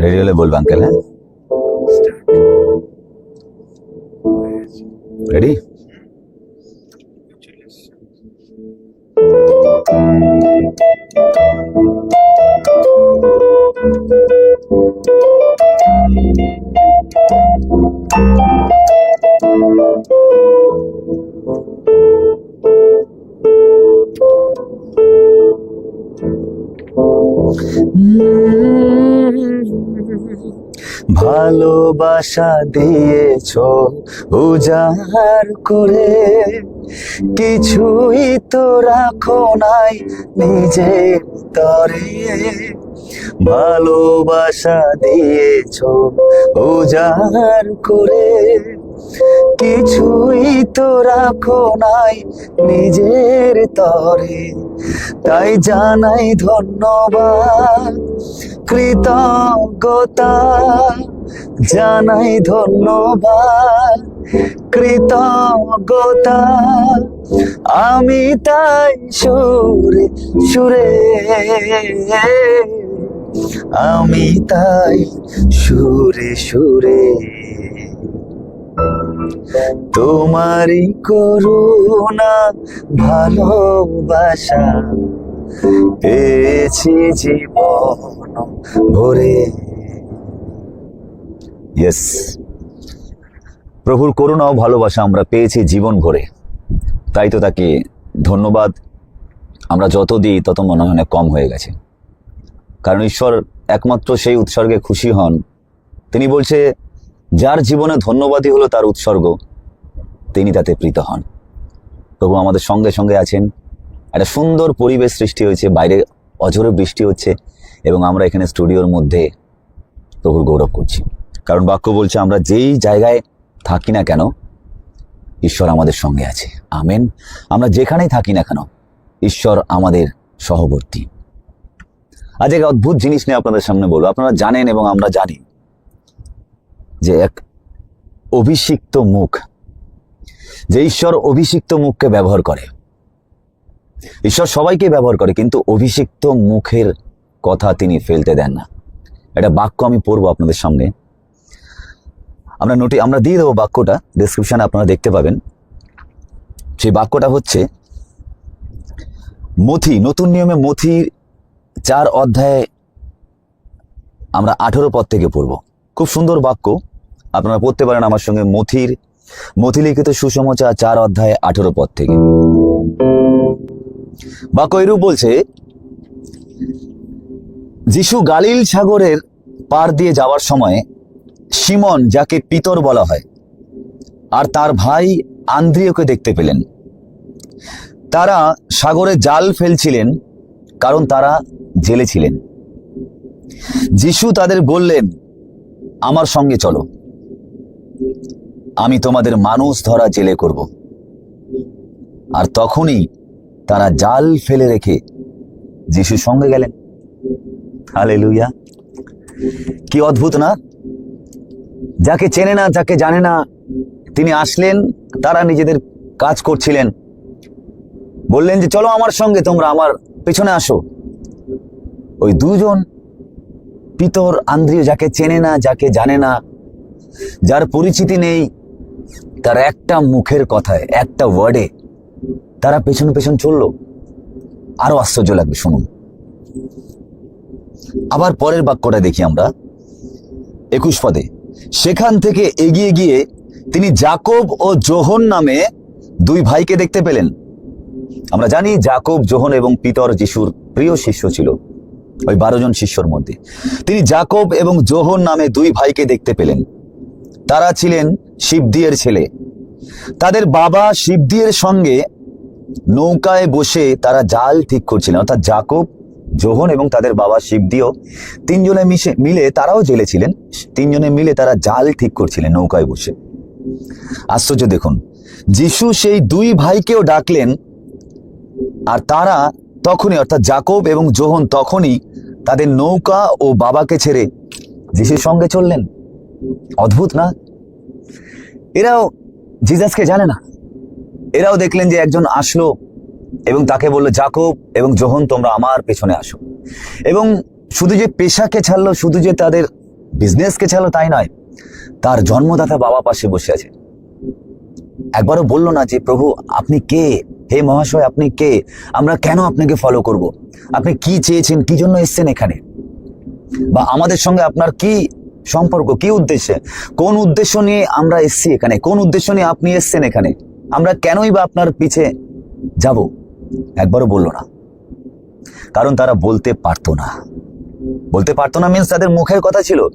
Ready হলে বলবে uncle হ্যাঁ রেডি ভালোবাসা দিয়েছ উজাড় করে। কিছুই তো রাখো নাই নিজের তরে। ভালোবাসা দিয়েছ, উজাড় করে। কিছুই তো রাখো নাই নিজের তরে, তাই জানাই ধন্যবাদ, কৃতজ্ঞতা। জানাই ধন্যবাদ, কৃতজ্ঞতা। আমি তাই সুরে সুরে। আমি তাই সুরে সুরে তোমারই করুণা, ভালোবাসা পেয়েছি জীবন ভরে। ইয়েস প্রভুর করুণা ও ভালোবাসা আমরা পেয়েছি জীবন ভরে। তাই তো তাকে ধন্যবাদ। আমরা যত দিই, তত মনে হয় কম হয়ে গেছে। কারণ ঈশ্বর একমাত্র সেই উৎসর্গে খুশি হন। তিনি বলছে, যার জীবনে ধন্যবাদই হলো তার উৎসর্গ, তিনি তাতে প্রীত হন। প্রভু আমাদের সঙ্গে সঙ্গে আছেন। একটা সুন্দর পরিবেশ সৃষ্টি হয়েছে, বাইরে অঝরে বৃষ্টি হচ্ছে, এবং আমরা এখানে স্টুডিওর মধ্যে প্রভুর গৌরব করছি। কারণ বাক্য বলছে, আমরা যেই জায়গায় থাকি না কেন, ঈশ্বর আমাদের সঙ্গে আছে। আমেন। আমরা যেখানেই থাকি না কেন, ঈশ্বর আমাদের সহবর্তী। আজ এক অদ্ভুত জিনিস নিয়ে আপনাদের সামনে বলব। আপনারা জানেন এবং আমরা জানি যে এক অভিষিক্ত মুখ, যে ঈশ্বর অভিষিক্ত মুখকে ব্যবহার করে। ঈশ্বর সবাইকে ব্যবহার করে, কিন্তু অভিষিক্ত মুখের কথা তিনি ফেলতে দেন না। এটা বাক্য আমি পড়ব আপনাদের সামনে। আমরা নোটি আমরা দিয়ে দেবো বাক্যটা ডিসক্রিপশনে আপনারা দেখতে পাবেন। সেই বাক্যটা হচ্ছে, মথি, নতুন নিয়মে মথি চার অধ্যায়ে আমরা আঠেরো পদ থেকে পড়ব। খুব সুন্দর বাক্য। আপনারা পড়তে পারেন আমার সঙ্গে মথির। মথি লিখিত সুসমাচার চার অধ্যায়ে আঠেরো পদ থেকে। বাক্য এরূপ বলছে, যিশু গালিল সাগরের পার দিয়ে যাওয়ার সময় সিমন যাকে পিতর বলা হয় আর তার ভাই আন্দ্রিয়কে দেখতে পেলেন। তারা সাগরে জাল ফেলছিলেন কারণ তারা জেলে ছিলেন। যিশু তাদের বললেন, আমার সঙ্গে চলো। আমি তোমাদের মানুষ ধরা জেলে করব। আর তখনই তারা জাল ফেলে রেখে যিশুর সঙ্গে গেলেন। হালে লুইয়া কি অদ্ভুত না? যাকে চেনে না, যাকে জানে না, তিনি আসলেন, তারা নিজেদের কাজ করছিলেন। বললেন যে, চলো আমার সঙ্গে, তোমরা আমার পেছনে আসো। ওই দুজন পিতর আন্দ্রিয় যাকে চেনে না, যাকে জানে না, যার পরিচিতি নেই, তার একটা মুখের কথায়, একটা ওয়ার্ডে তারা পেছন পেছন চলল। আরও আশ্চর্য লাগবে, শুনুন। আবার পরের বাক্যটা দেখি আমরা। একুশ পদে, সেখান থেকে এগিয়ে গিয়ে তিনি জাকব ও জোহন নামে দুই ভাইকে দেখতে পেলেন। আমরা জানি জাকব জোহন এবং পিতর যিশুর প্রিয় শিষ্য ছিল, ওই বারো জন শিষ্যর মধ্যে। তিনি জাকব এবং জোহন নামে দুই ভাইকে দেখতে পেলেন। তারা ছিলেন শিবদিয়ের ছেলে। তাদের বাবা শিবদিয়ের সঙ্গে নৌকায় বসে তারা জাল ঠিক করছিলেন, অর্থাৎ জাকব জোহন এবং তাদের বাবা শিবদিও তিনজনে মিশে, মিলে তারাও জেলে ছিলেন। তিনজনে মিলে তারা জাল ঠিক করছিলেন নৌকায় বসে। আশ্চর্য দেখুন, যিশু সেই দুই ভাইকেও ডাকলেন আর তারা তখনই, অর্থাৎ জাকব এবং জোহন তখনই তাদের নৌকা ও বাবাকে ছেড়ে যিশুর সঙ্গে চললেন। অদ্ভুত না? এরাও জিজাসকে জানে না। এরাও দেখলেন যে একজন আসলো এবং তাকে বলল জাকব এবং যোহন তোমরা আমার পেছনে আসো। এবং শুধু যে পেশাকে ছাড়লো, শুধু যে তাদের বিজনেসকে ছাড়লো, তাই নয়, তার জন্মদাতা বাবা পাশে বসে আছে। একবারও বলল না যে, প্রভু, আপনি কে? হে মহাশয়, আপনি কে? আমরা কেন আপনাকে ফলো করব? আপনি কি চেয়েছেন? কি জন্য এসছেন এখানে? বা আমাদের সঙ্গে আপনার কি সম্পর্ক? কি উদ্দেশ্যে? কোন উদ্দেশ্য নিয়ে আমরা এসছি এখানে? কোন উদ্দেশ্য নিয়ে আপনি এসছেন এখানে? আমরা কেনই বা আপনার পিছে যাব? একবারও বলল না। কারণ তারা বলতে পারতো না। বলতে পারতো না মিন্স তাদের মুখের কথা ছিল।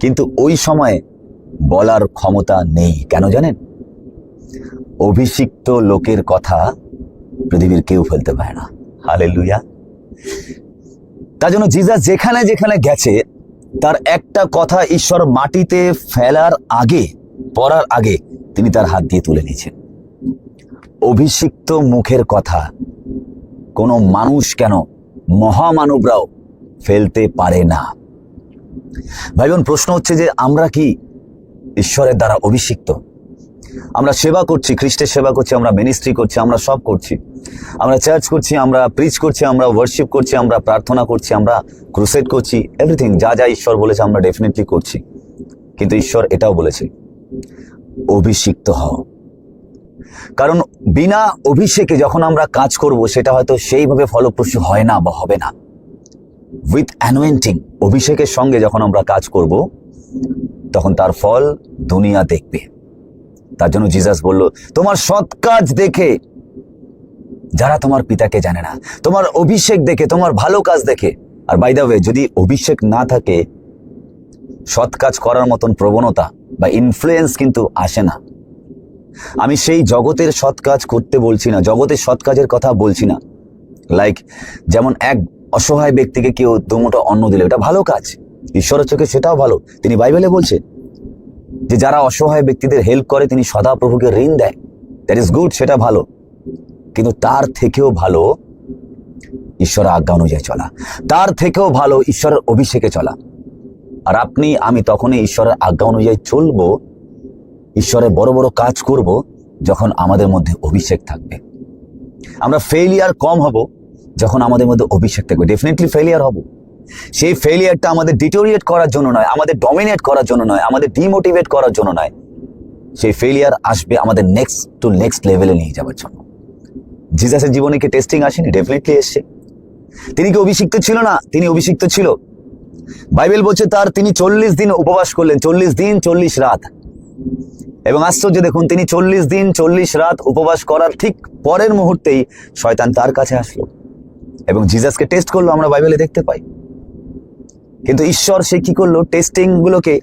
কিন্তু ওই সময়ে বলার ক্ষমতা নেই। কেন জানেন? অভিষিক্ত লোকের কথা পৃথিবীর কেউ ফেলতে পারে না। হালে লুইয়া তার জন্য জিজাস যেখানে যেখানে গেছে, তার একটা কথা ঈশ্বর মাটিতে ফেলার আগে, পড়ার আগে তিনি তার হাত দিয়ে তুলে নিয়েছেন। অভিষিক্ত মুখের কথা, কোনো মানুষ কেন মহামানবরাও ফেলতে পারে না। ভাই বোন, প্রশ্ন হচ্ছে যে আমরা কি ঈশ্বরের দ্বারা অভিষিক্ত? আমরা সেবা করছি, খ্রিস্টের সেবা করছি, আমরা মিনিস্ট্রি করছি, আমরা সব করছি। আমরা চার্চ করছি, আমরা প্রিচ করছি, আমরা ওয়ার্শিপ করছি, আমরা প্রার্থনা করছি, আমরা ক্রুসেড করছি এভরিথিং যা যা ঈশ্বর বলেছে আমরা ডেফিনেটলি করছি। কিন্তু ঈশ্বর এটাও বলেছে, অভিষিক্ত হও। কারণ বিনা অভিষেকে যখন আমরা কাজ করব, সেটা হয়তো সেইভাবে ফলপ্রসূ হয় না বা হবে না। উইথ অ্যানোয়েন্টিং অভিষেকের সঙ্গে যখন আমরা কাজ করব, তখন তার ফল দুনিয়া দেখবে। তার জন্য জিজাস বলল, তোমার সৎ কাজ দেখে, যারা তোমার পিতাকে জানে না, তোমার অভিষেক দেখে, তোমার ভালো কাজ দেখে, আর বাই দ্য ওয়ে যদি অভিষেক না থাকে, সৎ কাজ করার মতন প্রবণতা বা ইনফ্লুয়েন্স কিন্তু আসে না। আমি সেই জগতের সৎ কাজ করতে বলছি না, জগতের সৎ কাজের কথা বলছি না। লাইক যেমন এক অসহায় ব্যক্তিকে কেউ দুমুটো অন্ন দিলে এটা ভালো কাজ। ঈশ্বরের চোখে সেটাও ভালো। তিনি বাইবেলে বলছে যে যারা অসহায় ব্যক্তিদের হেল্প করে, তিনি সদা প্রভুকে ঋণ দেয়। দ্যাট ইজ গুড সেটা ভালো। কিন্তু তার থেকেও ভালো ঈশ্বরের আজ্ঞা অনুযায়ী চলা। তার থেকেও ভালো ঈশ্বরের অভিষেকে চলা। আর আপনি, আমি তখনই ঈশ্বরের আজ্ঞা অনুযায়ী চলবো ঈশ্বরের বড় বড় কাজ করব, যখন আমাদের মধ্যে অভিষেক থাকবে। আমরা ফেলিয়ার কম হব, যখন আমাদের মধ্যে অভিষেক থাকবে। ডেফিনেটলি ফেলিয়ার হব। সেই ফেলিয়ারটা আমাদের ডিটোরিয়েট করার জন্য নয়, আমাদের ডমিনেট করার জন্য নয়, আমাদের ডিমোটিভেট করার জন্য নয়। সেই ফেলিয়ার আসবে আমাদের নেক্সট টু নেক্সট লেভেলে নিয়ে যাওয়ার জন্য। জিজাসের জীবনে কি টেস্টিং আসেনি? ডেফিনেটলি এসছে। তিনি কি অভিষিক্ত ছিল না? তিনি অভিষিক্ত ছিল। বাইবেল বলছে, তার তিনি চল্লিশ দিন উপবাস করলেন, চল্লিশ দিন, চল্লিশ রাত। এবং আশ্চর্য দেখুন, তিনি চল্লিশ দিন, চল্লিশ রাত উপবাস করার ঠিক পরের মুহূর্তেই শয়তান তার কাছে আসলো। এবং জিজাসকে টেস্ট করল, আমরা বাইবেলে দেখতে পাই। কিন্তু ঈশ্বর সে কি করল? টেস্টিং গুলোকে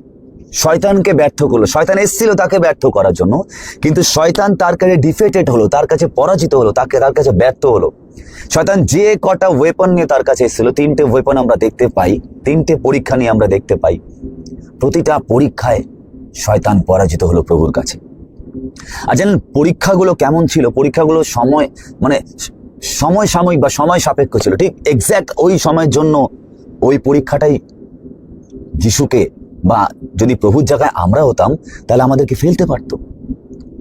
শয়তানকে ব্যর্থ করল। শয়তান এসেছিল তাকে ব্যর্থ করার জন্য, কিন্তু শয়তান তার কাছে ডিফেটেড হলো, তার কাছে পরাজিত হলো, তাকে তার কাছে ব্যর্থ হলো। শয়তান যে কটা ওয়েপন নিয়ে তার কাছে এসেছিল, তিনটে ওয়েপন আমরা দেখতে পাই, তিনটে পরীক্ষা নিয়ে আমরা দেখতে পাই। প্রতিটা পরীক্ষায় শয়তান পরাজিত হলো প্রভুর কাছে। আর জানেন, পরীক্ষাগুলো কেমন ছিল? পরীক্ষাগুলো সময় মানে সময় সাময়িক বা সময় সাপেক্ষ ছিল, ঠিক? এক্স্যাক্ট ওই সময়ের জন্য ওই পরীক্ষাটাই যিশুকে বা যদি প্রভুর জায়গায় আমরা হতাম, তাহলে আমাদেরকে ফেলতে পারতো।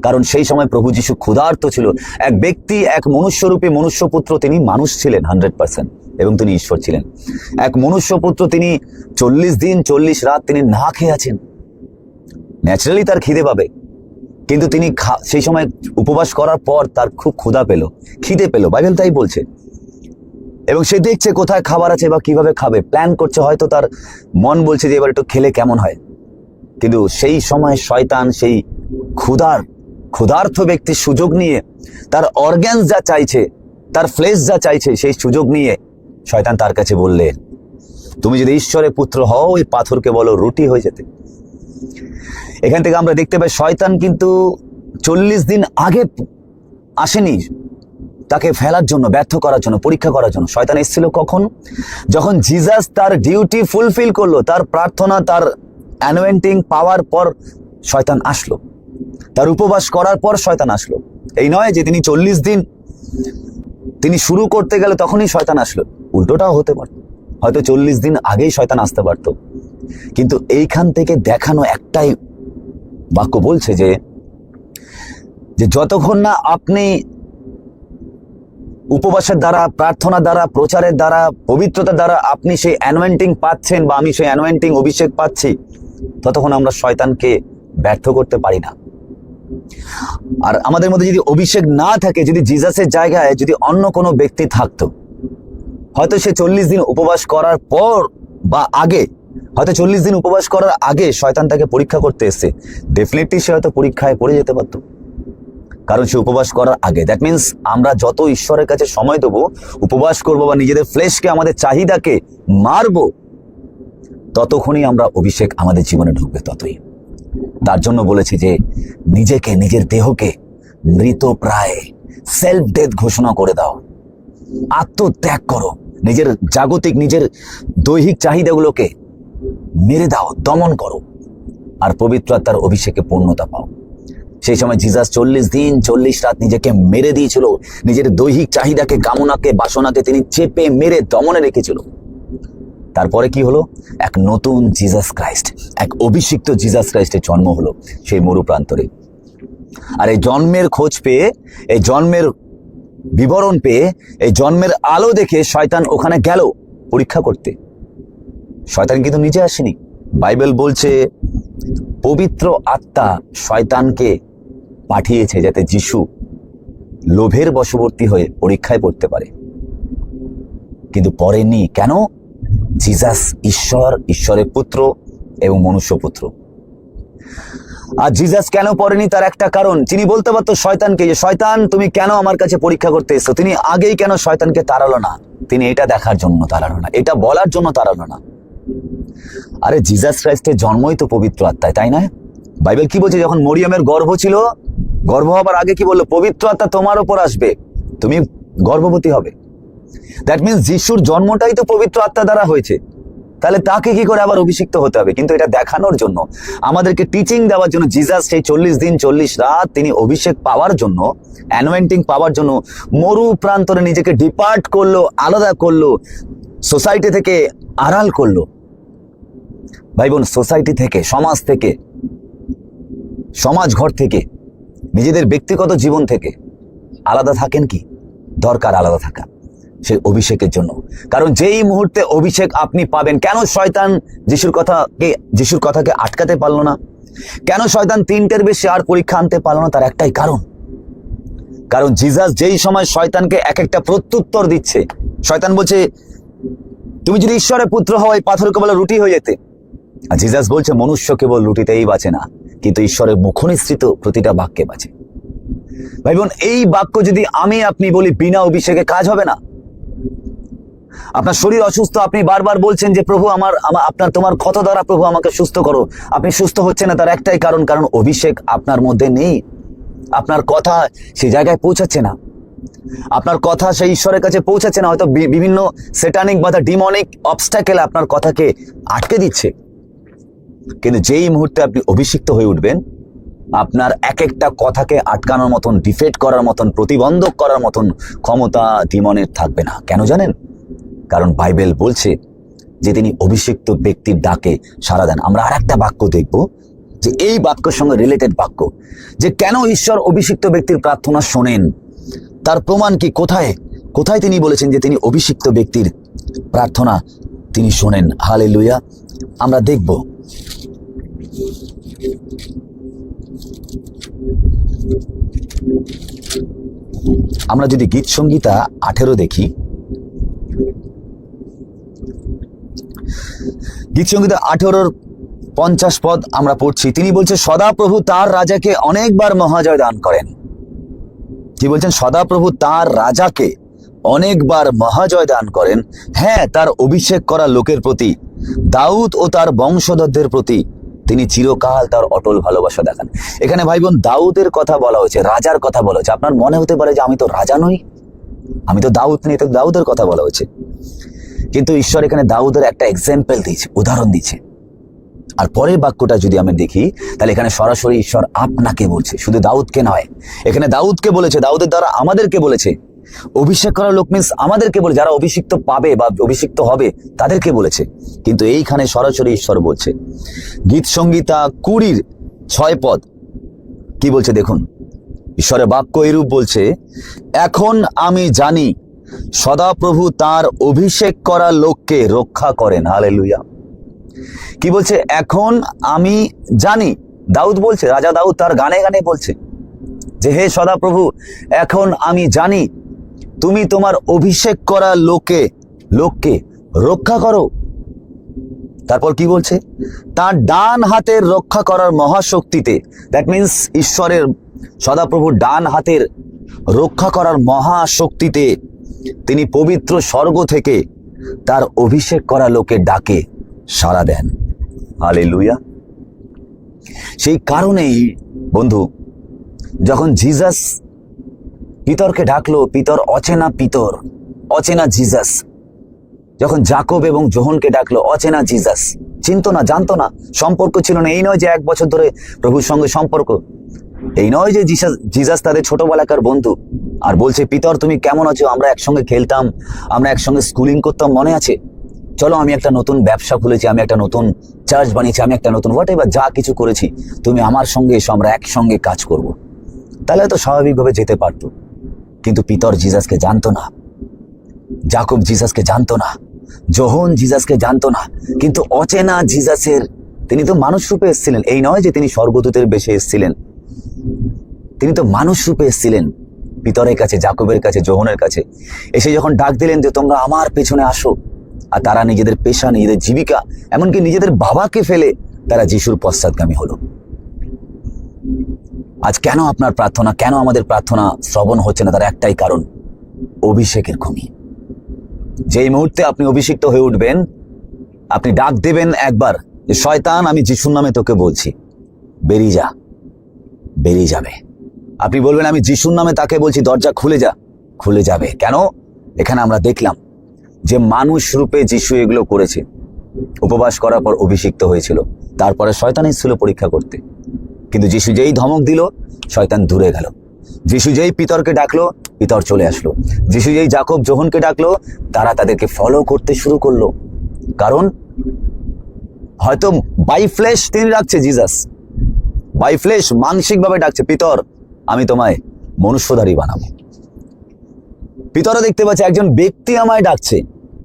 কারণ সেই সময় প্রভু যিশু ক্ষুধার্ত ছিল। এক ব্যক্তি, এক মনুষ্যরূপী মনুষ্যপুত্র তিনি মানুষ ছিলেন হান্ড্রেড পার্সেন্ট এবং তিনি ঈশ্বর ছিলেন। এক মনুষ্যপুত্র তিনি চল্লিশ দিন, চল্লিশ রাত তিনি না খেয়ে আছেন। ন্যাচারালি তার খিদে পাবে। কিন্তু তিনি সেই সময় উপবাস করার পর তার খুব ক্ষুধা পেল। খিদে পেল। বাইবেল তাই বলছে। এবং সে দেখছে কোথায় খাবার আছে বা কীভাবে খাবে। প্ল্যান করছে, হয়তো তার মন বলছে যে এবার একটু খেলে কেমন হয়। কিন্তু সেই সময় শয়তান, সেই ক্ষুধার ক্ষুধার্থ ব্যক্তির সুযোগ নিয়ে, তার অর্গ্যানস যা চাইছে, তার ফ্লেশ যা চাইছে, সেই সুযোগ নিয়ে শয়তান তার কাছে বললে, তুমি যদি ঈশ্বরের পুত্র হও, ওই পাথরকে বলো রুটি হয়ে যেতে। এখান থেকে আমরা দেখতে পাই, শয়তান কিন্তু চল্লিশ দিন আগে আসেনি। তাকে ফেলার জন্য, ব্যর্থ করার জন্য, পরীক্ষা করার জন্য। শয়তান এসেছিল কখন? যখন জিজাস তার ডিউটি ফুলফিল করল, তার প্রার্থনা, তার অ্যানোয়েন্টিং পাওয়ার পর শয়তান আসলো। তার উপবাস করার পর শয়তান আসলো। এই নয় যে তিনি চল্লিশ দিন তিনি শুরু করতে গেলে তখনই শয়তান আসলো। উল্টোটাও হতে পারে হয়তো চল্লিশ দিন আগেই শয়তান আসতে পারত। কিন্তু এইখান থেকে দেখানো একটাই বাক্য বলছে যে যে যতক্ষণ না আপনি উপবাসের দ্বারা, প্রার্থনা দ্বারা, প্রচারের দ্বারা, পবিত্রতার দ্বারা আপনি সেই অ্যানোয়েন্টিং পাচ্ছেন বা আমি সেই অ্যানোয়েন্টিং অভিষেক পাচ্ছি, ততক্ষণ আমরা শয়তানকে ব্যর্থ করতে পারি না। আর আমাদের মধ্যে যদি অভিষেক না থাকে, যদি জিজাসের জায়গায় যদি অন্য কোনো ব্যক্তি থাকতো, হয়তো সে চল্লিশ দিন উপবাস করার পর বা আগে, হয়তো চল্লিশ দিন উপবাস করার আগে শয়তান তাকে পরীক্ষা করতে এসছে। ডেফিনেটলি সে হয়তো পরীক্ষায় পড়ে যেতে পারতো। কারণ সে উপবাস করার আগে। দ্যাট মিন্স আমরা যত ঈশ্বরের কাছে সময় দেবো, উপবাস করব বা নিজেদের ফ্লেশকে আমাদের চাহিদাকে মারবো, ততক্ষণই আমরা অভিষেক আমাদের জীবনে ঢুকবে ততই। তার জন্য বলেছে যে, নিজেকে, নিজের দেহকে মৃত প্রায় সেলফ ডেথ ঘোষণা করে দাও। আত্মত্যাগ করো। নিজের জাগতিক, নিজের দৈহিক চাহিদাগুলোকে মেরে দাও, দমন করো। আর পবিত্র আত্মার অভিষেকে পূর্ণতা পাও। সেই সময় জিজাস চল্লিশ দিন, চল্লিশ রাত নিজেকে মেরে দিয়েছিল। নিজের দৈহিক চাহিদাকে, কামনাকে, বাসনাকে তিনি চেপে মেরে দমনে রেখেছিল। তারপরে কি হলো? এক নতুন জিজাস ক্রাইস্ট এক অভিষিক্ত জিজাস ক্রাইস্টের জন্ম হলো সেই মরু প্রান্তরে আর এই জন্মের খোঁজ পেয়ে, এই জন্মের বিবরণ পেয়ে, এই জন্মের আলো দেখে শয়তান ওখানে গেল পরীক্ষা করতে। শয়তান কিন্তু নিজে আসেনি। বাইবেল বলছে, পবিত্র আত্মা শয়তানকে পাঠিয়েছে যাতে যিশু লোভের বশবর্তী হয়ে পরীক্ষায় পড়তে পারে। কিন্তু পড়েনি কেন? জিজাস ঈশ্বর, ঈশ্বরের পুত্র এবং মনুষ্য পুত্র আর জিজাস কেন পড়েনি তার একটা কারণ? তিনি বলতে পারতো শয়তানকে যে, শয়তান, তুমি কেন আমার কাছে পরীক্ষা করতে এসছো? তিনি আগেই কেন শয়তানকে তাড়ালো না? তিনি এটা দেখার জন্য তাড়ালো না। এটা বলার জন্য তাড়ালো না। আরে, জিজাস ক্রাইস্টের জন্মই তো পবিত্র আত্মায়, তাই না বাইবেল কি বলছে? যখন মরিয়মের গর্ভ ছিল, গর্ভ হবার আগে কি বলল? পবিত্র আত্মা তোমার ওপর আসবে, তুমি গর্ভবতী হবে। দ্যাট মিনস যিশুর জন্মটাই তো পবিত্র আত্মা দ্বারা হয়েছে। তাহলে তাকে কি করে আবার অভিষিক্ত হতে হবে? কিন্তু এটা দেখানোর জন্য, আমাদেরকে টিচিং দেওয়ার জন্য জিজাস সেই চল্লিশ দিন, চল্লিশ রাত তিনি অভিষেক পাওয়ার জন্য অ্যানোয়েন্টিং পাওয়ার জন্য, মরু প্রান্তরে নিজেকে ডিপার্ট করল, আলাদা করল সোসাইটি থেকে আড়াল করল। ভাই বোন সোসাইটি থেকে, সমাজ থেকে সমাজ ঘর থেকে, নিজেদের ব্যক্তিগত জীবন থেকে আলাদা থাকেন কি? দরকার আলাদা থাকা, সেই অভিষেকের জন্য। কারণ যেই মুহূর্তে অভিষেক আপনি পাবেন, কেন শয়তান যিশুর কথাকে যিশুর কথাকে আটকাতে পারল না? কেন শয়তান তিনটের বেশি আর পরীক্ষা আনতে পারল না? তার একটাই কারণ। কারণ জিজাস যেই সময় শয়তানকে এক একটা প্রত্যুত্তর দিচ্ছে, শয়তান বলছে, তুমি যদি ঈশ্বরের পুত্র হও, এই পাথর কেবল রুটি হয়ে যেতে। জিজাস বলছে, মনুষ্য কেবল রুটিতেই বাঁচে না, কিন্তু ঈশ্বরের মুখনিসৃত প্রতিটা বাক্যে বাঁচে। ভাই বোন, এই বাক্য যদি আমি আপনি বলি, বিনা অভিষেকে কাজ হবে না। আপনার শরীর অসুস্থ, আপনি বারবার বলছেন যে, প্রভু, আমার, আমা- আপনার, তোমার ক্ষত দ্বারা প্রভু আমাকে সুস্থ করো। আপনি সুস্থ হচ্ছে না, তার একটাই কারণ কারণ অভিষেক আপনার মধ্যে নেই। আপনার কথা সেই জায়গায় পৌঁছাচ্ছে না। আপনার কথা সেই ঈশ্বরের কাছে পৌঁছাচ্ছে না, হয়তো বিভিন্ন সেটানিক বা ডিমনিক অবস্ট্যাকেল আপনার কথাকে আটকে দিচ্ছে। কিন্তু যেই মুহূর্তে আপনি অভিষিক্ত হয়ে উঠবেন, আপনার এক একটা কথাকে আটকানোর মতন, ডিফেট করার মতন, প্রতিবন্ধক করার মতন ক্ষমতা ডিমনের থাকবে না। কেন জানেন? কারণ বাইবেল বলছে যে তিনি অভিষিক্ত ব্যক্তির ডাকে সাড়া দেন। আমরা আর একটা বাক্য দেখব, যে এই বাক্যের সঙ্গে রিলেটেড বাক্য, যে কেন ঈশ্বর অভিষিক্ত ব্যক্তির প্রার্থনা শোনেন? তার প্রমাণ কি কোথায়? কোথায় তিনি বলেছেন যে তিনি অভিষিক্ত ব্যক্তির প্রার্থনা তিনি শোনেন? হালে লুইয়া আমরা দেখব আমরা যদি গীত সঙ্গীতা আঠেরো দেখি। গীত সঙ্গীতা আঠেরোর পঞ্চাশ পদ আমরা পড়ছি। তিনি বলছে, সদাপ্রভু তার রাজাকে অনেকবার মহাজয় দান করেন। কি বলছেন, সদাপ্রভু তার রাজাকে অনেকবার মহাজয় দান করেন। হ্যাঁ তার অভিষেক করা লোকের প্রতি, দাউদ ও তার বংশধরদের প্রতি তিনি চিরকাল তার অটল ভালোবাসা দেখান। এখানে ভাই বোন দাউদের কথা বলা হয়েছে, রাজার কথা বলা হয়েছে। আপনার মনে হতে পারে যে আমি তো রাজা নই, আমি তো দাউদ নেই, তো দাউদের কথা বলা হয়েছে। কিন্তু ঈশ্বর এখানে দাউদের একটা এক্সাম্পল দিয়েছে, উদাহরণ দিচ্ছে আর পরের বাক্যটা যদি আমি দেখি, তাহলে এখানে সরাসরি ঈশ্বর আপনাকে বলছে, শুধু দাউদকে নয়। এখানে দাউদকে বলেছে, দাউদের দ্বারা আমাদেরকে বলেছে অভিষেক করা লোক মিন্স আমাদেরকে বলে, যারা অভিষিক্ত পাবে বা অভিষিক্ত হবে, তাদেরকে বলেছে। কিন্তু এইখানে সরাসরি ঈশ্বর বলছে, গীত সংগীতা কুড়ির ছয় পদ। কি বলছে দেখুন? ঈশ্বরের বাক্য এরূপ বলছে, এখন আমি জানি, সদাপ্রভু তার অভিষেক করা লোককে রক্ষা করেন। হালেলুয়া কি বলছে? এখন আমি জানি, দাউদ বলছে, রাজা দাউদ তার গানে গানে বলছে যে, হে সদাপ্রভু, এখন আমি জানি তুমি তোমার অভিষেক করা লোকে লোককে রক্ষা করো। তারপর কি বলছে? তার ডান হাতের রক্ষা করার মহাশক্তিতে দ্যাট মিন্স ঈশ্বরের, সদাপ্রভুর ডান হাতের রক্ষা করার মহাশক্তিতে তিনি পবিত্র স্বর্গ থেকে তার অভিষেক করা লোকে ডাকে, সাড়া দেন। আলে লুইয়া সেই কারণেই বন্ধু, যখন জিজাস পিতরকে ডাকলো, পিতর, অচেনা পিতর, অচেনা জিজাস। যখন জাকব এবং জোহনকে ডাকলো, অচেনা জিজাস, চিনতো না, জানতো না, সম্পর্ক ছিল না, এই নয় যে এক বছর ধরে প্রভুর সঙ্গে সম্পর্ক। এই নয় যে জিসাস, জিজাস তাদের ছোটবেলাকার বন্ধু। আর বলছে, পিতর, তুমি কেমন আছো? আমরা একসঙ্গে খেলতাম, আমরা একসঙ্গে স্কুলিং করতাম, মনে আছে? চলো, আমি একটা নতুন ব্যবসা খুলেছি, আমি একটা নতুন চার্চ বানিয়েছি, আমি একটা নতুন হোয়াট এবার যা কিছু করেছি, তুমি আমার সঙ্গে এসো, আমরা একসঙ্গে কাজ করব। তাহলে তো স্বাভাবিকভাবে যেতে পারতো। কিন্তু পিতর জিজাসকে জানতো না। জাকব জিজাসকে জানতো না। যোহন জিসাসকে জানতো না। কিন্তু অচেনা জিজাসের তিনি তো মানুষ রূপে এসেছিলেন। এই নয় যে তিনি স্বর্গদূতের বেশে এসেছিলেন। তিনি তো মানুষ রূপে এসেছিলেন পিতরের কাছে, জাকবের কাছে, জোহনের কাছে। এসে যখন ডাক দিলেন যে, তোমরা আমার পেছনে আসো। আর তারা নিজেদের পেশা, নিজেদের জীবিকা, এমনকি নিজেদের বাবাকে ফেলে তারা যিশুর পশ্চাৎগামী হলো। আজ কেন আপনার প্রার্থনা, কেন আমাদের প্রার্থনা শ্রবণ হচ্ছে না? তার একটাই কারণ, অভিষেকের কমি যেই মুহূর্তে আপনি অভিষিক্ত হয়ে উঠবেন, আপনি ডাক দেবেন একবার যে, শয়তান, আমি যিশুর নামে তোকে বলছি, বেরিয়ে যা, বেরিয়ে যাবে। আপনি বলবেন, আমি যিশুর নামে তাকে বলছি, দরজা খুলে যা, খুলে যাবে। কেন? এখানে আমরা দেখলাম যে, মানুষ রূপে যিশু এগুলো করেছে। উপবাস করার পর অভিষিক্ত হয়েছিল। তারপরে শয়তান এসেছিল পরীক্ষা করতে। কিন্তু যিশু যেই ধমক দিল, শয়তান দূরে গেল। যিশু যেই পিতরকে ডাকলো, পিতর চলে আসলো। যিশু যেই জাকব যোহনকে ডাকলো, তারা তাদেরকে ফলো করতে শুরু করল। কারণ, হয়তো বাই ফ্লেশ তিনি ডাকছে জিজাস বাই ফ্লেশ মানসিকভাবে ডাকছে, পিতর, আমি তোমায় মনুষ্যধারী বানাবো। পিতরও দেখতে পাচ্ছে, একজন ব্যক্তি আমায় ডাকছে।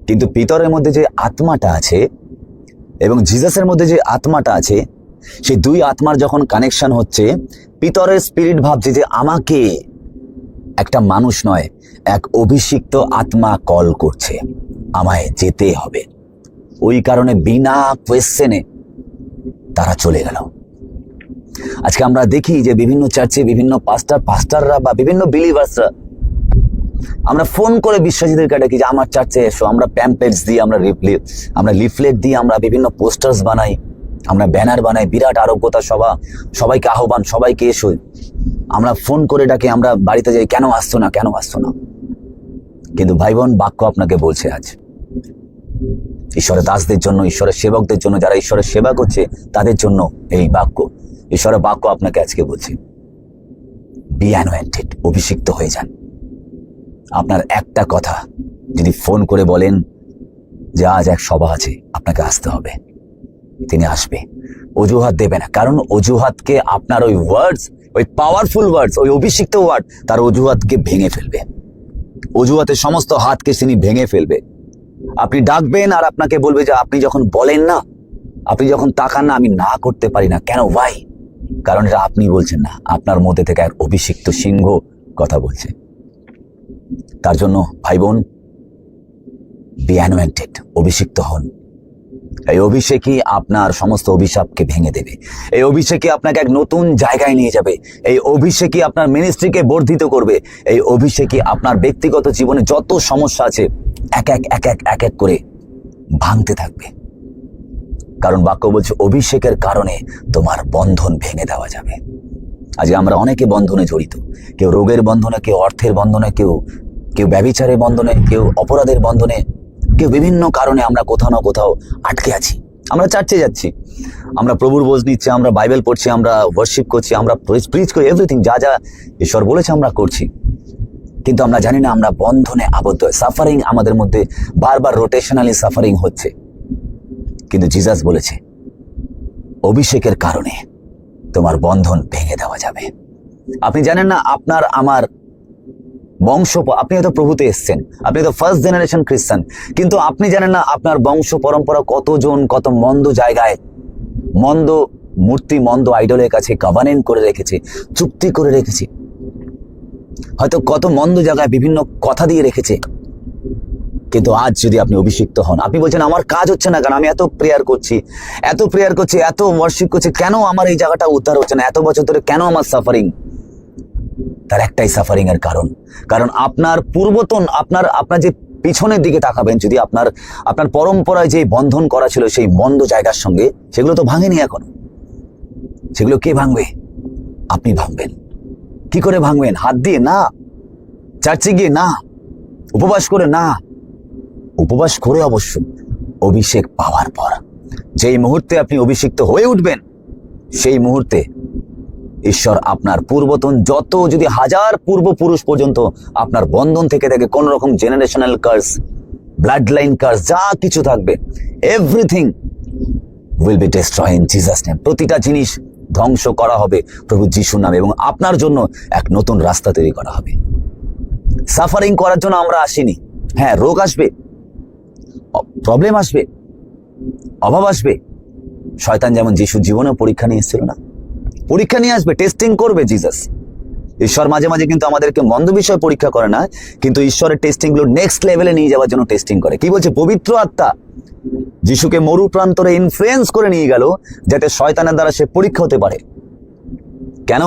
কিন্তু পিতরের মধ্যে যে আত্মাটা আছে এবং জিজাসের মধ্যে যে আত্মাটা আছে সেই দুই আত্মার যখন কানেকশন হচ্ছে, পিতরের স্পিরিট ভাবছে যে আমাকে একটা মানুষ নয়, এক অভিষিক্ত আত্মা কল করছে। আমায় যেতে হবে। ওই কারণে বিনা কোয়েশ্চেনে তারা চলে গেল। আজকে আমরা দেখি যে বিভিন্ন চার্চে বিভিন্ন পাস্টার পাস্টাররা বা বিভিন্ন বিলিভার্সরা আমরা ফোন করে বিশ্বাসীদেরকে ডাকি যে, আমার চার্চে এসো, আমরা প্যাম্পলেটস দিই, আমরা রিপ্লি- আমরা লিফলেট দিই, আমরা বিভিন্ন পোস্টার্স বানাই। আমরা ব্যানার বানাই, বিরাট আরোগ্যতা সভা, সবাইকে আহ্বান, সবাইকে এসো। আমরা ফোন করে ডাকি, আমরা বাড়িতে যাই, কেন আসছো না, কেন আসছো না? কিন্তু ভাই বোন বাক্য আপনাকে বলছে আজ। ঈশ্বরের দাসদের জন্য, ঈশ্বরের সেবকদের জন্য, যারা ঈশ্বরের সেবা করছে, তাদের জন্য এই বাক্য। ঈশ্বরের বাক্য আপনাকে আজকে বলছে। বি অ্যানোয়েন্টেড অভিষিক্ত হয়ে যান। আপনার একটা কথা যদি ফোন করে বলেন যে আজ এক সভা আছে, আপনাকে আসতে হবে। তিনি আসবে। অজুহাত দেবে না। কারণ অজুহাতকে আপনার ওই ওয়ার্ডস ওই পাওয়ারফুল ওয়ার্ডস ওই অভিষিক্ত ওয়ার্ড তার অজুহাতকে ভেঙে ফেলবে। অজুহাতের সমস্ত হাতকে তিনি ভেঙে ফেলবে। আপনি ডাকবেন আর আপনাকে বলবে যে, আপনি যখন বলেন না, আপনি যখন তাকান না, আমি না করতে পারি না। কেন? ভাই কারণ এটা আপনি বলছেন না। আপনার মধ্যে থেকে এক অভিষিক্ত সিংহ কথা বলছে। তার জন্য ভাই বোন বি অ্যানোয়েন্টেড অভিষিক্ত হন। এই অভিষেকই আপনার সমস্ত অভিশাপকে ভেঙে দেবে। এই অভিষেকই আপনাকে এক নতুন জায়গায় নিয়ে যাবে। এই অভিষেকই আপনার মিনিস্ট্রিকে বর্ধিত করবে। এই অভিষেকই আপনার ব্যক্তিগত জীবনে যত সমস্যা আছে, এক এক এক এক এক এক করে ভাঙতে থাকবে। কারণ বাক্য বলছে, অভিষেকের কারণে তোমার বন্ধন ভেঙে দেওয়া যাবে। আজকে আমরা অনেকে বন্ধনে জড়িত। কেউ রোগের বন্ধনে, কেউ অর্থের বন্ধনে, কেউ কেউ ব্যবিচারের বন্ধনে, কেউ অপরাধের বন্ধনে। কেউ বিভিন্ন কারণে আমরা কোথাও না কোথাও আটকে আছি। আমরা চার্চে যাচ্ছি। আমরা প্রভুর বোঝ নিচ্ছি, আমরা বাইবেল পড়ছি, আমরা ওয়ার্শিপ করছি, আমরা প্রিচ করি এভরিথিং যা যা ঈশ্বর বলেছে আমরা করছি। কিন্তু আমরা জানি না আমরা বন্ধনে আবদ্ধ। সাফারিং আমাদের মধ্যে বারবার রোটেশনালি সাফারিং হচ্ছে। কিন্তু জিজাস বলেছে, অভিষেকের কারণে তোমার বন্ধন ভেঙে দেওয়া যাবে। আপনি জানেন না, আপনার, আমার বংশ আপনি হয়তো প্রভুতে এসছেন। আপনি তো ফার্স্ট জেনারেশন খ্রিস্টান কিন্তু আপনি জানেন না আপনার বংশ পরম্পরা কতজন, কত মন্দ জায়গায়, মন্দ মূর্তি, মন্দ আইডলের কাছে কভানেন্ট করে রেখেছে, চুক্তি করে রেখেছে। হয়তো কত মন্দ জায়গায় বিভিন্ন কথা দিয়ে রেখেছে। কিন্তু আজ যদি আপনি অভিষিক্ত হন, আপনি বলছেন, আমার কাজ হচ্ছে না কারণ আমি এত প্রেয়ার করছি, এত প্রেয়ার করছি, এত ওয়ার্শিপ করছি, কেন আমার এই জায়গাটা উদ্ধার হচ্ছে না? এত বছর ধরে কেন আমার সাফারিং তার একটাই সাফারিং এর কারণ। কারণ আপনার পূর্বতন, আপনার আপনার যে পিছনের দিকে তাকাবেন, যদি আপনার আপনার পরম্পরায় যে বন্ধন করা ছিল সেই মন্দ জায়গার সঙ্গে, সেগুলো তো ভাঙেনি এখন। সেগুলো কে ভাঙবে? আপনি ভাঙবেন। কি করে ভাঙবেন? হাত দিয়ে? না। চার্চে গিয়ে? না। উপবাস করে? না। উপবাস করে অবশ্য অভিষেক পাওয়ার পর। যেই মুহূর্তে আপনি অভিষিক্ত হয়ে উঠবেন, সেই মুহূর্তে ঈশ্বর আপনার পূর্বতন যত যদি হাজার পূর্বপুরুষ পর্যন্ত আপনার বন্ধন থেকে থাকে কোন রকম generational curse blood line curse যা কিছু থাকবে everything will be destroy in Jesus name প্রতিটা জিনিস ধ্বংস করা হবে প্রভু যিশুর নামে এবং আপনার জন্য এক নতুন রাস্তা তৈরি করা হবে। সাফারিং করার জন্য আমরা আসিনি। হ্যাঁ রোগ আসবে প্রবলেম আসবে, অভাব আসবে। শয়তান যেমন যিশুর জীবনে পরীক্ষা নিয়ে এসেছিল না পরীক্ষা নিয়ে আসবে টেস্টিং করবে জিজাস ঈশ্বর মাঝে মাঝে কিন্তু আমাদেরকে মন্দ বিষয় পরীক্ষা করে না, কিন্তু ঈশ্বরের টেস্টিংগুলো নেক্সট লেভেলে নিয়ে যাওয়ার জন্য টেস্টিং করে। কি বলছে? পবিত্র আত্মা। যিশুকে মরু প্রান্তরে ইনফ্লুয়েন্স করে নিয়ে গেল, যাতে শয়তানের দ্বারা সে পরীক্ষা হতে পারে। কেন?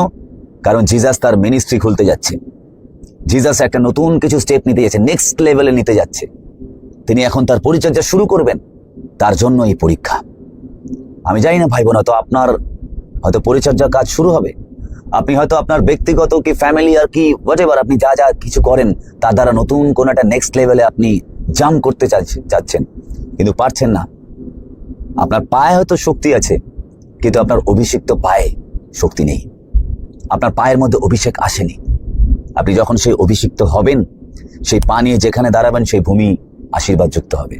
কারণ জিজাস তার মিনিস্ট্রি খুলতে যাচ্ছে। জিজাস একটা নতুন কিছু স্টেপ নিতে যাচ্ছে নেক্সট লেভেলে নিতে যাচ্ছে। তিনি এখন তার পরিচর্যা শুরু করবেন, তার জন্য এই পরীক্ষা। আমি জানি না ভাই বোন তো আপনার হয়তো পরিচর্যার কাজ শুরু হবে। আপনি হয়তো আপনার ব্যক্তিগত কি ফ্যামিলি আর কি হোয়াট এভার আপনি যা যা কিছু করেন, তার দ্বারা নতুন কোন একটা নেক্সট লেভেলে আপনি জাম্প করতে চাচ্ছেন কিন্তু পারছেন না। আপনার পায়ে হয়তো শক্তি আছে, কিন্তু আপনার অভিষিক্ত পায়ে শক্তি নেই। আপনার পায়ের মধ্যে অভিষেক আসেনি। আপনি যখন সেই অভিষিক্ত হবেন, সেই পা নিয়ে যেখানে দাঁড়াবেন, সেই ভূমি আশীর্বাদযুক্ত হবে।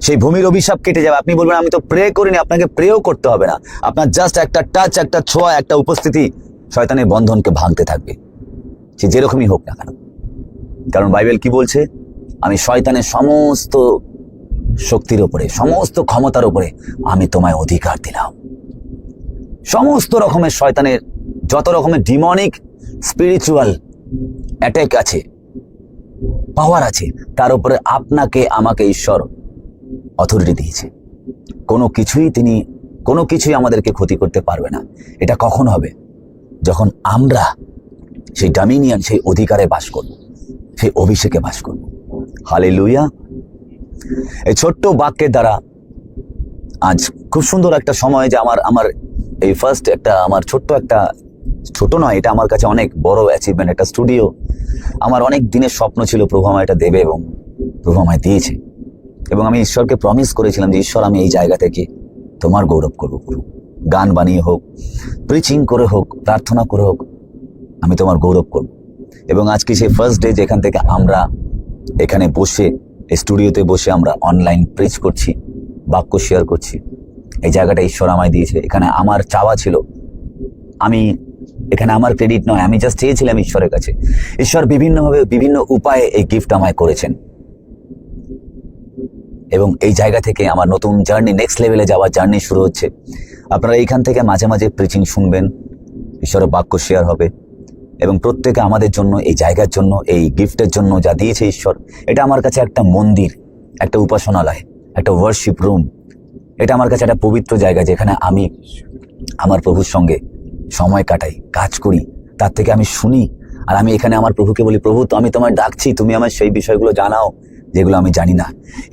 সেই ভূমির অভিশাপ কেটে যাবে। আপনি বলবেন, আমি তো প্রে করিনি, আপনাকে প্রেও করতে হবে না। আপনার জাস্ট একটা টাচ একটা ছোঁয়া, একটা উপস্থিতি শয়তানের বন্ধনকে ভাঙতে থাকবে। সে যেরকমই হোক না কেন। কারণ বাইবেল কি বলছে? আমি শয়তানের সমস্ত শক্তির উপরে, সমস্ত ক্ষমতার উপরে আমি তোমায় অধিকার দিলাম। সমস্ত রকমের শয়তানের, যত রকমের ডিমনিক স্পিরিচুয়াল অ্যাটাক আছে পাওয়ার আছে, তার উপরে আপনাকে, আমাকে ঈশ্বর অথরিটি দিয়েছে। কোনো কিছুই তিনি, কোনো কিছুই আমাদেরকে ক্ষতি করতে পারবে না। এটা কখন হবে? যখন আমরা সেই ডামিনিয়ান, সেই অধিকারে বাস করব, সেই অভিষেকে বাস করব। হালে লুইয়া এই ছোট্ট বাক্যের দ্বারা আজ খুব সুন্দর একটা সময় যে আমার আমার এই ফার্স্ট একটা, আমার ছোট্ট একটা, ছোট নয়, এটা আমার কাছে অনেক বড় অ্যাচিভমেন্ট একটা স্টুডিও আমার অনেক দিনের স্বপ্ন ছিল প্রভু আমায় এটা দেবে এবং প্রভু আমায় দিয়েছে। এবং আমি ঈশ্বরকে প্রমিস করেছিলাম যে, ঈশ্বর, আমি এই জায়গা থেকে তোমার গৌরব করব। প্রভু গান বানিয়ে হোক প্রিচিং করে হোক, প্রার্থনা করে হোক, আমি তোমার গৌরব করব। এবং আজকে সেই ফার্স্ট ডে যেখান থেকে আমরা এখানে বসে স্টুডিওতে বসে আমরা অনলাইন প্রিচ করছি, বাক্য শেয়ার করছি। এই জায়গাটা ঈশ্বর আমায় দিয়েছে। এখানে আমার চাওয়া ছিল। আমি, এখানে আমার ক্রেডিট নয়, আমি জাস্ট চেয়েছিলাম ঈশ্বরের কাছে। ঈশ্বর বিভিন্নভাবে, বিভিন্ন উপায়ে এই গিফট আমায় করেছেন। এবং এই জায়গা থেকে আমার নতুন জার্নি নেক্সট লেভেলে যাওয়ার জার্নি শুরু হচ্ছে। আপনারা এইখান থেকে মাঝে মাঝে প্রিচিং শুনবেন, ঈশ্বরের বাক্য শেয়ার হবে এবং প্রত্যেকে আমাদের জন্য, এই জায়গার জন্য, এই গিফটের জন্য যা দিয়েছে ঈশ্বর, এটা আমার কাছে একটা মন্দির, একটা উপাসনালয়, একটা ওয়ার্শিপ রুম এটা আমার কাছে একটা পবিত্র জায়গা যেখানে আমি আমার প্রভুর সঙ্গে সময় কাটাই, কাজ করি, তার থেকে আমি শুনি। আর আমি এখানে আমার প্রভুকে বলি, প্রভু, তো আমি তোমায় ডাকছি, তুমি আমার সেই বিষয়গুলো জানাও। যেগুলো আমি জানি না।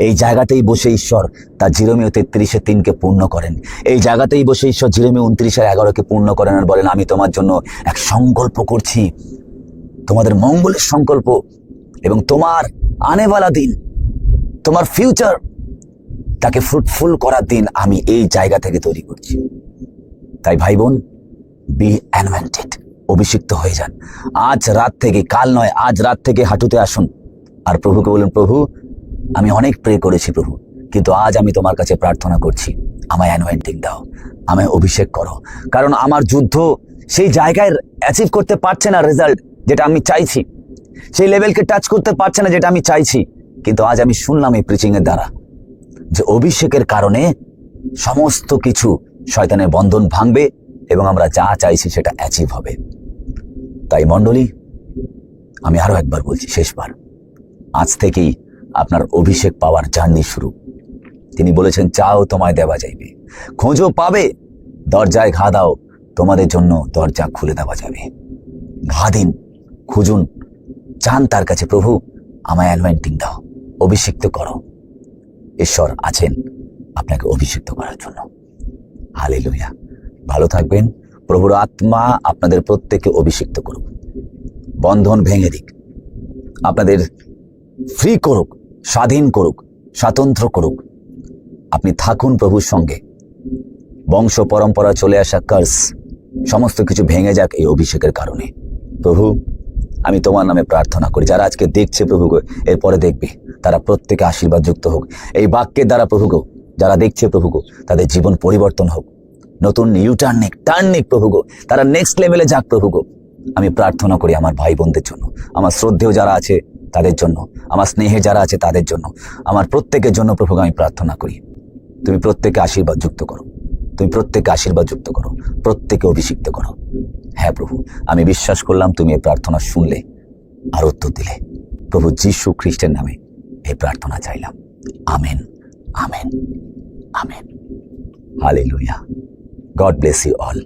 এই জায়গাতেই বসে ঈশ্বর তার জিরোমিও তেত্রিশে তিনকে পূর্ণ করেন। এই জায়গাতেই বসে ঈশ্বর জিরোমিও উনত্রিশের এগারোকে পূর্ণ করেন আর বলেন, আমি তোমার জন্য এক সংকল্প করছি। তোমাদের মঙ্গলের সংকল্প এবং তোমার আনেওয়ালা দিন, তোমার ফিউচার তাকে ফ্রুটফুল করার দিন আমি এই জায়গা থেকে তৈরি করছি। তাই ভাই বোন বি অ্যানভেন্টেড অভিষিক্ত হয়ে যান। আজ রাত থেকে, কাল নয়, আজ রাত থেকে হাঁটুতে আসুন। আর প্রভুকে বলুন, প্রভু, আমি অনেক প্রে করেছি প্রভু, কিন্তু আজ আমি তোমার কাছে প্রার্থনা করছি, আমায় অ্যানোয়েন্টিং দাও, আমায় অভিষেক করো। কারণ আমার যুদ্ধ সেই জায়গায় অ্যাচিভ করতে পারছে না রেজাল্ট যেটা আমি চাইছি। সেই লেভেলকে টাচ করতে পারছে না যেটা আমি চাইছি। কিন্তু আজ আমি শুনলাম এই প্রিচিংয়ের দ্বারা যে অভিষেকের কারণে সমস্ত কিছু শয়তানের বন্ধন ভাঙবে এবং আমরা যা চাইছি সেটা অ্যাচিভ হবে। তাই মণ্ডলী, আমি আরও একবার বলছি, শেষবার। আজ থেকেই আপনার অভিষেক পাওয়ার জার্নি শুরু। তিনি বলেছেন, চাও, তোমায় দেওয়া যাইবে। খোঁজো, পাবে। দরজায় ঘা দাও, তোমাদের জন্য দরজা খুলে দেওয়া যাবে। ঘা দিন, খুঁজুন। চান তার কাছে, প্রভু, আমায় অ্যানোয়েন্টিং দাও। অভিষিক্ত করো। ঈশ্বর আছেন আপনাকে অভিষিক্ত করার জন্য। হালে ভালো থাকবেন। প্রভুর আত্মা আপনাদের প্রত্যেককে অভিষিক্ত করুক। বন্ধন ভেঙে দিক। আপনাদের ফ্রি করুক স্বাধীন করুক স্বাতন্ত্র করুক। আপনি থাকুন প্রভুর সঙ্গে। বংশ পরম্পরা চলে আসা কার্স সমস্ত কিছু ভেঙে যাক এই অভিষেকের কারণে। প্রভু আমি তোমার নামে প্রার্থনা করি। যারা আজকে দেখছে প্রভু গো, এরপরে দেখবে। তারা প্রত্যেকে আশীর্বাদ যুক্ত হোক। এই বাক্যের দ্বারা প্রভু গো, যারা দেখছে প্রভু গো, তাদের জীবন পরিবর্তন হোক। নতুন ইউটার্ন নিক টার্ন নিক প্রভু গো, তারা নেক্সট লেভেলে যাক প্রভু গো। আমি প্রার্থনা করি আমার ভাই বোনদের জন্য। আমার শ্রদ্ধেয় যারা আছে তাদের জন্য, আমার স্নেহে যারা আছে তাদের জন্য, আমার প্রত্যেকের জন্য প্রভুকে আমি প্রার্থনা করি। তুমি প্রত্যেকে আশীর্বাদ যুক্ত করো। তুমি প্রত্যেকে আশীর্বাদ যুক্ত করো। প্রত্যেকে অভিষিক্ত করো। হ্যাঁ প্রভু, আমি বিশ্বাস করলাম তুমি এই প্রার্থনা শুনলে, আর উত্তর দিলে। প্রভু যীশু খ্রিস্টের নামে এই প্রার্থনা চাইলাম। Amen amen amen. Hallelujah God bless you all.